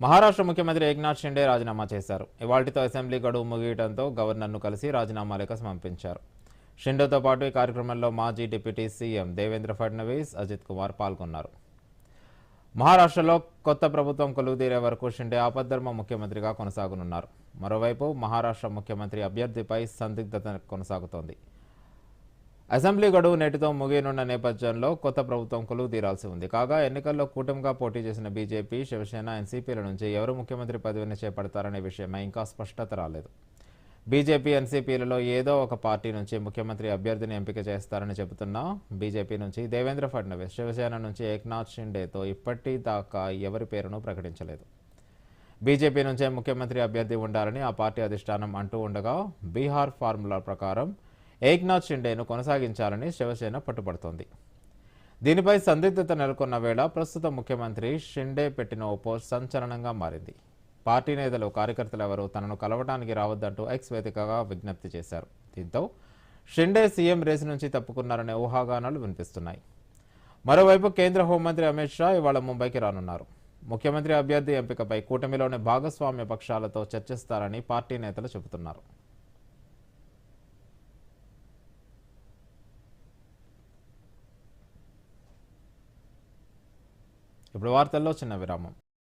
మహారాష్ట్ర ముఖ్యమంత్రి ఏక్నాథ్ షిండే రాజీనామా చేశారు. ఇవాళ్టితో అసెంబ్లీ గడువు ముగియడంతో గవర్నర్ను కలిసి రాజీనామా లేఖ సమర్పించారు. షిండేతో పాటు ఈ కార్యక్రమంలో మాజీ డిప్యూటీ సీఎం దేవేంద్ర ఫడ్నవీస్ అజిత్ కుమార్ పాల్గొన్నారు. మహారాష్ట్రలో కొత్త ప్రభుత్వం కొలువుదీరే వరకు షిండే ఆపద్ధర్మ ముఖ్యమంత్రిగా కొనసాగనున్నారు. మరోవైపు మహారాష్ట్ర ముఖ్యమంత్రి అభ్యర్థిపై సందిగ్ధత కొనసాగుతోంది. అసెంబ్లీ గడువు నేటితో ముగియనున్న నేపథ్యంలో కొత్త ప్రభుత్వం కొలువు తీరాల్సి ఉంది. కాగా ఎన్నికల్లో కూటమిగా పోటీ చేసిన బీజేపీ శివసేన ఎన్సీపీల నుంచి ఎవరు ముఖ్యమంత్రి పదవిని చేపడతారనే విషయమై ఇంకా స్పష్టత రాలేదు. బీజేపీ ఎన్సీపీలలో ఏదో ఒక పార్టీ నుంచి ముఖ్యమంత్రి అభ్యర్థిని ఎంపిక చేస్తారని చెబుతున్నా బీజేపీ నుంచి దేవేంద్ర ఫడ్నవీస్ శివసేన నుంచి ఏక్నాథ్ షిండేతో ఇప్పటిదాకా ఎవరి పేరును ప్రకటించలేదు. బీజేపీ నుంచే ముఖ్యమంత్రి అభ్యర్థి ఉండాలని ఆ పార్టీ అధిష్టానం అంటూ ఉండగా బీహార్ ఫార్ములా ప్రకారం ఏక్నాథ్ షిండేను కొనసాగించాలని శివసేన పట్టుబడుతోంది. దీనిపై సందిగ్ధత నెలకొన్న వేళ ప్రస్తుత ముఖ్యమంత్రి షిండే పెట్టిన ఓ పోస్ట్ సంచలనంగా మారింది. పార్టీ నేతలు కార్యకర్తలు ఎవరు తనను కలవటానికి రావద్దంటూ ఎక్స్ వేదికగా విజ్ఞప్తి చేశారు. దీంతో షిండే సీఎం రేసు నుంచి తప్పుకున్నారనే ఊహాగానాలు వినిపిస్తున్నాయి. మరోవైపు కేంద్ర హోంమంత్రి అమిత్ షా ఇవాళ ముంబైకి రానున్నారు. ముఖ్యమంత్రి అభ్యర్థి ఎంపికపై కూటమిలోని భాగస్వామ్య పక్షాలతో చర్చిస్తారని పార్టీ నేతలు చెబుతున్నారు. ఇప్పుడు వార్తల్లో చిన్న విరామం.